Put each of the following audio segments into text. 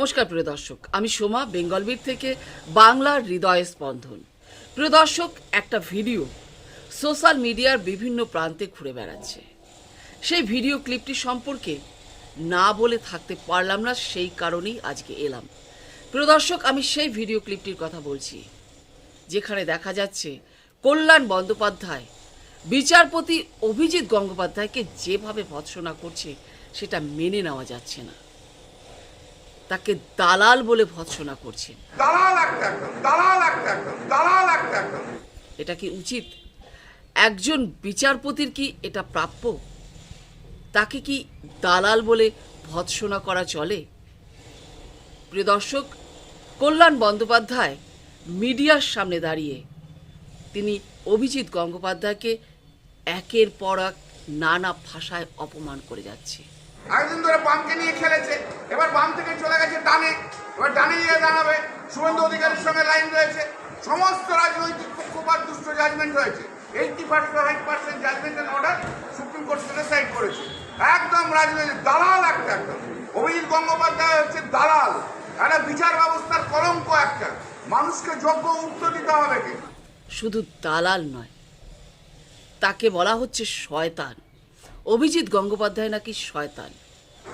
নমস্কার প্রিয় দর্শক, আমি সোমা বেঙ্গলবীর থেকে বাংলার হৃদয় স্পন্দন। প্রিয় দর্শক, একটা ভিডিও সোশ্যাল মিডিয়ার বিভিন্ন প্রান্তে ঘুরে বেড়াচ্ছে। সেই ভিডিও ক্লিপটি সম্পর্কে না বলে থাকতে পারলাম না, সেই কারণেই আজকে এলাম। প্রিয় দর্শক, আমি সেই ভিডিও ক্লিপটির কথা বলছি, যেখানে দেখা যাচ্ছে কল্যাণ বন্দ্যোপাধ্যায়, বিচারপতি অভিজিৎ গঙ্গোপাধ্যায়কে যেভাবে ভৎসনা করছে, সেটা মেনে নেওয়া যাচ্ছে না। তাকে দালাল বলে ভৎসনা করছেন। এটা কি উচিত? একজন বিচারপতির কি এটা প্রাপ্য? তাকে কি দালাল বলে ভৎসনা করা চলে? প্রিয় দর্শক কল্যাণ বন্দ্যোপাধ্যায় মিডিয়ার সামনে দাঁড়িয়ে তিনি অভিজিৎ গঙ্গোপাধ্যায়কে একের পর এক নানা ভাষায় অপমান করে যাচ্ছে। একদিন ধরে বামকে নিয়ে খেলেছে। এবার বাম থেকে চলে গেছে ডানে। এবার ডানে গিয়ে দাঁড়াবে শুভেন্দু অধিকারীর সঙ্গে লাইন রয়েছে। সমস্ত রাজনৈতিক পক্ষপাত দুষ্ট জাজমেন্ট হয়েছে eighty five percent judgment and order supreme court side করেছে। একদম রাজনৈতিক, দালাল একটা একদম। অভিজিৎ গঙ্গোপাধ্যায় হচ্ছে দালাল। একটা বিচার ব্যবস্থার কলঙ্ক একটা। মানুষকে যোগ্য উত্তর দিতে হবে কি? শুধু দালাল নয়, তাকে বলা হচ্ছে শয়তান। অভিজিৎ গঙ্গোপাধ্যায় নাকি শয়তান?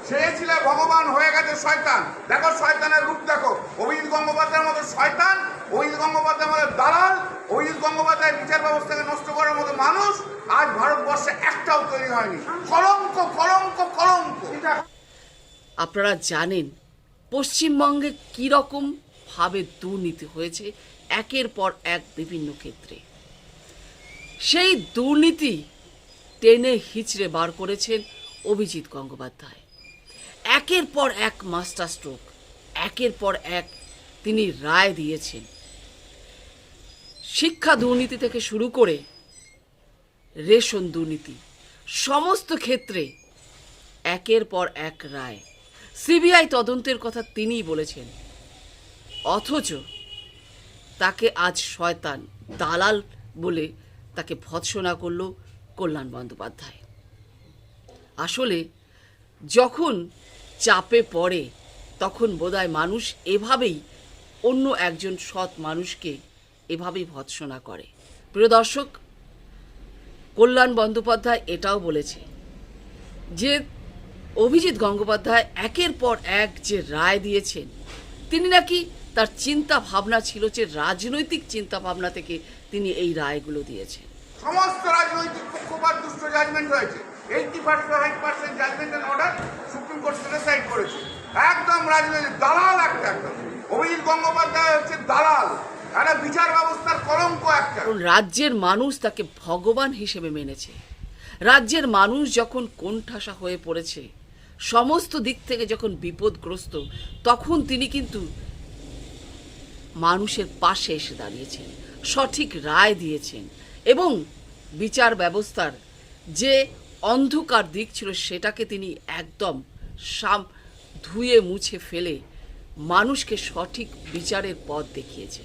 সে ছিল ভগবান হয়ে গেছে শয়তান। দেখো শয়তানের রূপ দেখো। অভিজিৎ গঙ্গোপাধ্যায়ের মতো শয়তান, অভিজিৎ গঙ্গোপাধ্যায়ের মতো দালাল, অভিজিৎ গঙ্গোপাধ্যায় বিচার ব্যবস্থাকে নষ্ট করার মতো মানুষ আজ ভারতবর্ষে একটাও তৈরি হয়নি। কলঙ্ক কলঙ্ক কলঙ্ক। আপনারা জানেন পশ্চিমবঙ্গে কীরকম ভাবে দুর্নীতি হয়েছে, একের পর এক বিভিন্ন ক্ষেত্রে। সেই দুর্নীতি টেনে হিচড়ে বার করেছেন অভিজিৎ গঙ্গোপাধ্যায়। একের পর এক মাস্টার স্ট্রোক একের পর এক তিনি রায় দিয়েছেন। শিক্ষা দুর্নীতি থেকে শুরু করে রেশন দুর্নীতি, সমস্ত ক্ষেত্রে একের পর এক রায়। সিবিআই তদন্তের কথা তিনিই বলেছেন, অথচ তাকে আজ শয়তান দালাল বলে তাকে ভৎসনা করল কল্যাণ বন্দ্যোপাধ্যায়। আসলে যখন চাপে পড়ে, তখন বোধহয় মানুষ এভাবেই অন্য একজন সৎ মানুষকে এভাবেই ভৎসনা করে। প্রিয় দর্শক, কল্যাণ বন্দ্যোপাধ্যায় এটাও বলেছে যে, অভিজিৎ গঙ্গোপাধ্যায় একের পর এক যে রায় দিয়েছেন, তিনি নাকি তার চিন্তা ভাবনা ছিল যে রাজনৈতিক চিন্তা ভাবনা থেকে তিনি এই রায়গুলো দিয়েছেন। সমস্ত রাজনৈতিক পক্ষপাত দুষ্ট জাজমেন্ট হয়েছে। Eighty five percent judgment order supreme court side করেছে একদম দালাল একটা অভিজিৎ গঙ্গোপাধ্যায় হচ্ছে দালাল। একটা বিচার ব্যবস্থার কলঙ্ক একটা। রাজ্যের মানুষ তাকে ভগবান হিসেবে মেনেছে। রাজ্যের মানুষ যখন কোণঠাসা হয়ে পড়েছে, সমস্ত দিক থেকে যখন বিপদগ্রস্ত, তখন তিনি কিন্তু মানুষের পাশে এসে দাঁড়িয়েছেন, সঠিক রায় দিয়েছেন এবং বিচার ব্যবস্থার যে অন্ধকার দিক ছিল সেটাকে তিনি একদম সাম ধুয়ে মুছে ফেলে মানুষকে সঠিক বিচারের পথ দেখিয়েছে।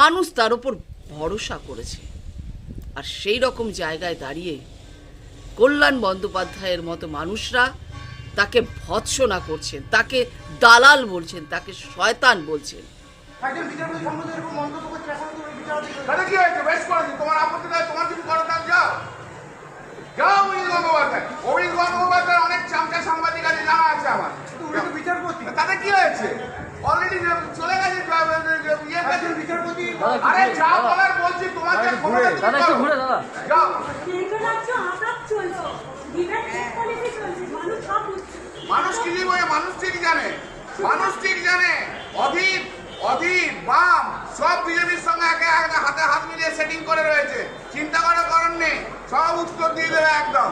মানুষ তার উপর ভরসা করেছে। আর সেই রকম জায়গায় দাঁড়িয়ে কল্যাণ বন্দ্যোপাধ্যায়ের মতো মানুষরা তাকে ভৎসনা করছেন, তাকে দালাল বলছেন, তাকে শয়তান বলছেন। এরকম মন্তব্য করছে এখন তো ওই বিচারপতি তাহলে কি হয়েছে বেশ করেছি তোমার আপত্তি নাই তোমার কিছু করার থাক যাও যাও অভিজিৎ গঙ্গোপাধ্যায় অভিজিৎ গঙ্গোপাধ্যায় অনেক চামচা সাংবাদিক আছে জানা আছে আমার কিন্তু উনি তো বিচারপতি তাতে কি হয়েছে অলরেডি চলে গেছে ইয়ে কাছে একজন বিচারপতি আরে যা বলার বলছি তোমার যে ক্ষমতা তুমি দাদা একটু ঘুরে দাদা। যাও কেন্দ্র রাজ্য চলছে। বিরাট পলিসি চলছে? মানুষ সব বুঝছে। মানুষ কি জীবনে মানুষ ঠিক জানে। মানুষ ঠিক জানে। অধীর অধীর বাম সব বিজেপির সঙ্গে একে একে হাতে হাত মিলিয়ে সেটিং করে রয়েছে। চিন্তা করার কারণ নেই। সব উত্তর দিয়ে দেবে একদম।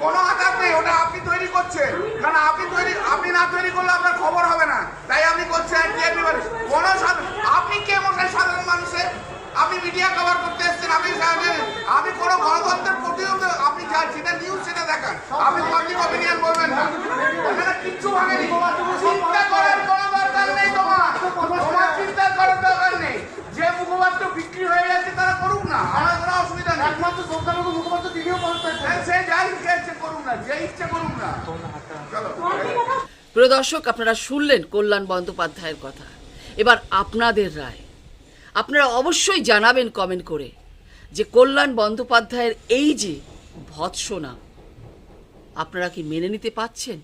কোনো আঘাত নেই। ওটা আপনি তৈরি করছেন। কারণ আপনি তৈরি আপনি না তৈরি করলে আপনার খবর হবে না। তাই আপনি করছেন। কোন আপনি মিডিয়া কভার করতে এসেছেন আপনি সাধারণ- আপনি কোনো গণতন্ত্রের প্রতিনিধি আপনি যা যেটা নিউজ সেটা দেখান। আপনি পাবলিক অপিনিয়ন বলবেন না? এখানে কিচ্ছু ভাঙেনি। চিন্তা করার কোনো দরকার নেই তোমার। তোমার চিন্তা করার দরকার নেই। যে মুখপাত্র বিক্রি হয়ে যাচ্ছে তারা করুক না। আমার কোনো অসুবিধা নেই। একমাত্র সংখ্যালঘু মুখপাত্র তিনিও পদত্যাগ হ্যাঁ, সে যা ইচ্ছে ইচ্ছে করুক না যে ইচ্ছে করুক না। প্রিয় দর্শক আপনারা শুনলেন কল্যাণ বন্দ্যোপাধ্যায়ের কথা। এবার আপনাদের রায়। আপনারা অবশ্যই জানাবেন কমেন্ট করে যে কল্যাণ বন্দ্যোপাধ্যায়ের এই যে ভৎসনা, আপনারা কি মেনে নিতে পাচ্ছেন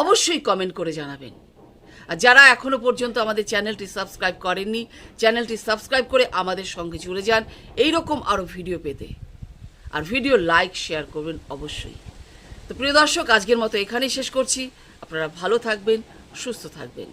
অবশ্যই কমেন্ট করে জানাবেন। আর যারা এখনও পর্যন্ত আমাদের চ্যানেলটি সাবস্ক্রাইব করেননি, চ্যানেলটি সাবস্ক্রাইব করে আমাদের সঙ্গে জুড়ে যান এই রকম আরও ভিডিও পেতে। আর ভিডিও লাইক শেয়ার করবেন অবশ্যই। তো প্রিয় দর্শক, আজকের মতো এখানেই শেষ করছি। আপনারা ভালো থাকবেন, সুস্থ থাকবেন।